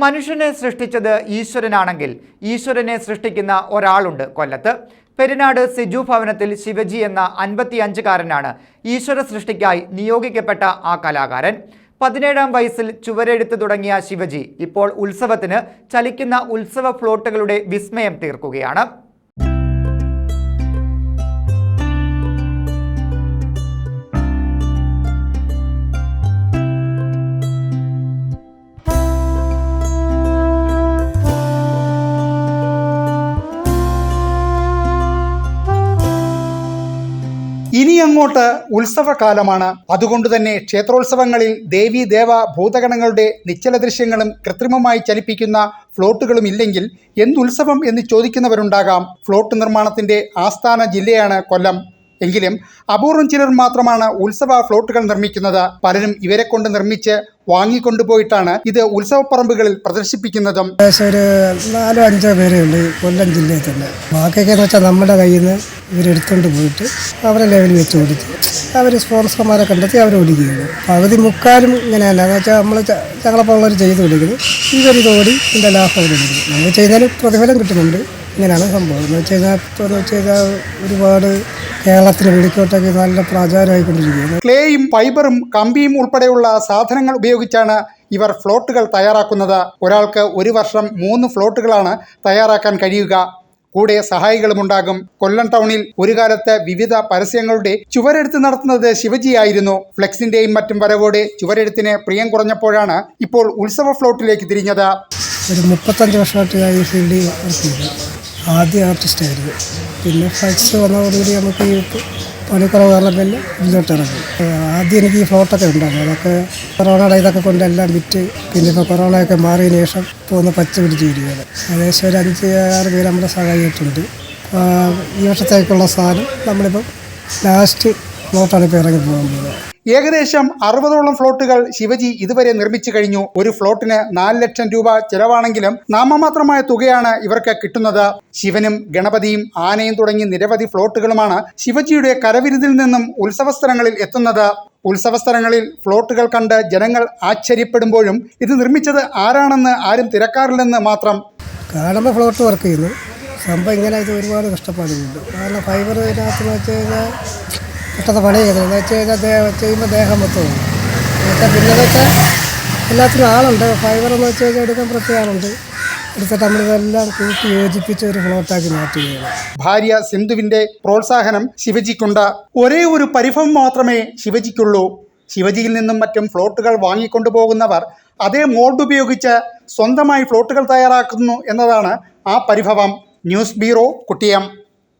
മനുഷ്യനെ സൃഷ്ടിച്ചത് ഈശ്വരനാണെങ്കിൽ ഈശ്വരനെ സൃഷ്ടിക്കുന്ന ഒരാളുണ്ട് കൊല്ലത്ത്. പെരിനാട് സിജു ഭവനത്തിൽ ശിവജി എന്ന അൻപത്തിയഞ്ചുകാരനാണ് ഈശ്വര സൃഷ്ടിക്കായി നിയോഗിക്കപ്പെട്ട ആ കലാകാരൻ. പതിനേഴാം വയസ്സിൽ ചുവരെഴുത്ത് തുടങ്ങിയ ശിവജി ഇപ്പോൾ ഉത്സവത്തിന് ചലിക്കുന്ന ഉത്സവ ഫ്ലോട്ടുകളുടെ വിസ്മയം തീർക്കുകയാണ്. ഇനി അങ്ങോട്ട് ഉത്സവകാലമാണ്. അതുകൊണ്ട് തന്നെ ക്ഷേത്രോത്സവങ്ങളിൽ ദേവി ദേവ ഭൂതഗണങ്ങളുടെ നിശ്ചല ദൃശ്യങ്ങളും കൃത്രിമമായി ചലിപ്പിക്കുന്ന ഫ്ലോട്ടുകളും ഇല്ലെങ്കിൽ എന്തുത്സവം എന്ന് ചോദിക്കുന്നവരുണ്ടാകാം. ഫ്ലോട്ട് നിർമ്മാണത്തിന്റെ ആസ്ഥാന ജില്ലയാണ് കൊല്ലം. എങ്കിലും അപൂർവം ചിലർ മാത്രമാണ് ഉത്സവ ഫ്ലോട്ടുകൾ നിർമ്മിക്കുന്നത്. പലരും ഇവരെ കൊണ്ട് നിർമ്മിച്ച് വാങ്ങിക്കൊണ്ടുപോയിട്ടാണ് ഇത് ഉത്സവപ്പറമ്പുകളിൽ പ്രദർശിപ്പിക്കുന്നതും. ഏകദേശം ഒരു നാലോ അഞ്ചോ പേരുണ്ട് കൊല്ലം ജില്ലയിൽ തന്നെ. ബാക്കിയൊക്കെ വെച്ചാൽ നമ്മുടെ കയ്യിൽ നിന്ന് ഇവരെടുത്തുകൊണ്ട് പോയിട്ട് അവരെ ലെവലിൽ വെച്ച് ഓടിച്ചു അവർ സ്പോൺസർമാരെ കണ്ടെത്തി അവർ ഓടിക്കുകയാണ്. പകുതി മുക്കാലും ഇങ്ങനെയല്ല. എന്ന് വെച്ചാൽ നമ്മൾ ഞങ്ങളെപ്പോലുള്ളവർ ചെയ്ത് കൊടുക്കുന്നു ഇവരിത് ഓടി ഇതിന്റെ ലാഭം അവരെടുക്കുന്നു നമ്മൾ ചെയ്താലും പ്രതിഫലം കിട്ടുന്നുണ്ട്. ഇങ്ങനെയാണ് സംഭവം. എന്ന് വെച്ച് കഴിഞ്ഞാൽ ഇപ്പോൾ എന്ന് വെച്ച് കഴിഞ്ഞാൽ ഒരുപാട് കേരളത്തിൽ വിളിക്കോട്ടൊക്കെ നല്ല പ്രചാരമായിക്കൊണ്ടിരിക്കുകയാണ്. ക്ലേയും ഫൈബറും കമ്പിയും ഉൾപ്പെടെയുള്ള സാധനങ്ങൾ ഉപയോഗിച്ചാണ് ഇവർ ഫ്ലോട്ടുകൾ തയ്യാറാക്കുന്നത്. ഒരാൾക്ക് ഒരു വർഷം മൂന്ന് ഫ്ലോട്ടുകളാണ് തയ്യാറാക്കാൻ കഴിയുക. കൂടെ സഹായികളുമുണ്ടാകും. കൊല്ലം ടൗണിൽ ഒരു കാലത്ത് വിവിധ പരസ്യങ്ങളുടെ ചുവരെഴുത്ത് നടത്തുന്നത് ശിവജിയായിരുന്നു. ഫ്ലെക്സിന്റെയും മറ്റും വരവോടെ ചുവരെഴുത്തിന് പ്രിയം കുറഞ്ഞപ്പോഴാണ് ഇപ്പോൾ ഉത്സവ ഫ്ലോട്ടിലേക്ക് തിരിഞ്ഞത്. ഒരു മുപ്പത്തഞ്ച് വർഷമായിട്ട് ആദ്യം ആർട്ടിസ്റ്റായിരുന്നു. പിന്നെ ഫ്ലെക്സ് വന്നതോടുകൂടി നമുക്ക് പണിക്കുറവ് കാരണം പിന്നെ ഇതിലോട്ട് ഇറങ്ങി ആദ്യം എനിക്ക് ഈ ഫ്ലോട്ടൊക്കെ ഉണ്ടായിരുന്നു. അതൊക്കെ കൊറോണയുടെ ഇതൊക്കെ കൊണ്ടെല്ലാം വിറ്റ് പിന്നെ ഇപ്പോൾ കൊറോണയൊക്കെ മാറിയതിന് ശേഷം ഒന്ന് പച്ച പിടിച്ച് വരികയാണ് ഏകദേശം ഒരു അഞ്ച് ആറ് പേര് നമ്മളെ സഹായിച്ചിട്ടുണ്ട്. ആ, ഈ വർഷത്തേക്കുള്ള സാധനം നമ്മളിപ്പം ലാസ്റ്റ് ഫ്ലോട്ടാണ് ഇപ്പോൾ ഇറങ്ങി പോകുന്നത്. ഏകദേശം അറുപതോളം ഫ്ലോട്ടുകൾ ശിവജി ഇതുവരെ നിർമ്മിച്ചു കഴിഞ്ഞു. ഒരു ഫ്ലോട്ടിന് നാല് ലക്ഷം രൂപ ചെലവാണെങ്കിലും നാമമാത്രമായ തുകയാണ് ഇവർക്ക് കിട്ടുന്നത്. ശിവനും ഗണപതിയും ആനയും തുടങ്ങി നിരവധി ഫ്ലോട്ടുകളുമാണ് ശിവജിയുടെ കരവിരുതിൽ നിന്നും ഉത്സവസ്ഥലങ്ങളിൽ എത്തുന്നത്. ഉത്സവസ്ഥലങ്ങളിൽ ഫ്ലോട്ടുകൾ കണ്ട് ജനങ്ങൾ ആശ്ചര്യപ്പെടുമ്പോഴും ഇത് നിർമ്മിച്ചത് ആരാണെന്ന് ആരും തിരക്കാറില്ലെന്ന് മാത്രം. കാണുമ്പോൾ ഫ്ലോട്ട് വർക്ക് ചെയ്യുന്നു. സംഭവം ഇങ്ങനെ ഇത് ഒരുപാട് കഷ്ടപ്പാടുണ്ട് കാരണം ഫൈബർ ഇതിനകത്ത് വെച്ച് കഴിഞ്ഞാൽ പെട്ടെന്ന് പണി ചെയ്യുന്നത് എന്ന് വെച്ച് കഴിഞ്ഞാൽ ചെയ്യുമ്പോൾ ദേഹം മൊത്തം എന്നിട്ട് പിന്നെ വെച്ചാൽ എല്ലാത്തിനും ആളുണ്ട്. ഫൈബർ എന്ന് വെച്ച് കഴിഞ്ഞാൽ എടുക്കാൻ പ്രത്യേക ആളുണ്ട് എടുത്തിട്ട് നമ്മളിതെല്ലാം കൂട്ടി യോജിപ്പിച്ച് ഒരു ഫ്ലോട്ടാക്കി മാറ്റുകയാണ് ഭാര്യ സിന്ധുവിന്റെ പ്രോത്സാഹനം ശിവജിക്കുണ്ട്. ഒരേ ഒരു പരിഭവം മാത്രമേ ശിവജിക്കുള്ളൂ. ശിവജിയിൽ നിന്നും മറ്റും ഫ്ലോട്ടുകൾ വാങ്ങിക്കൊണ്ടുപോകുന്നവർ അതേ മോൾഡ് ഉപയോഗിച്ച് സ്വന്തമായി ഫ്ലോട്ടുകൾ തയ്യാറാക്കുന്നു എന്നതാണ് ആ പരിഭവം. News bureau കുട്ടിയം.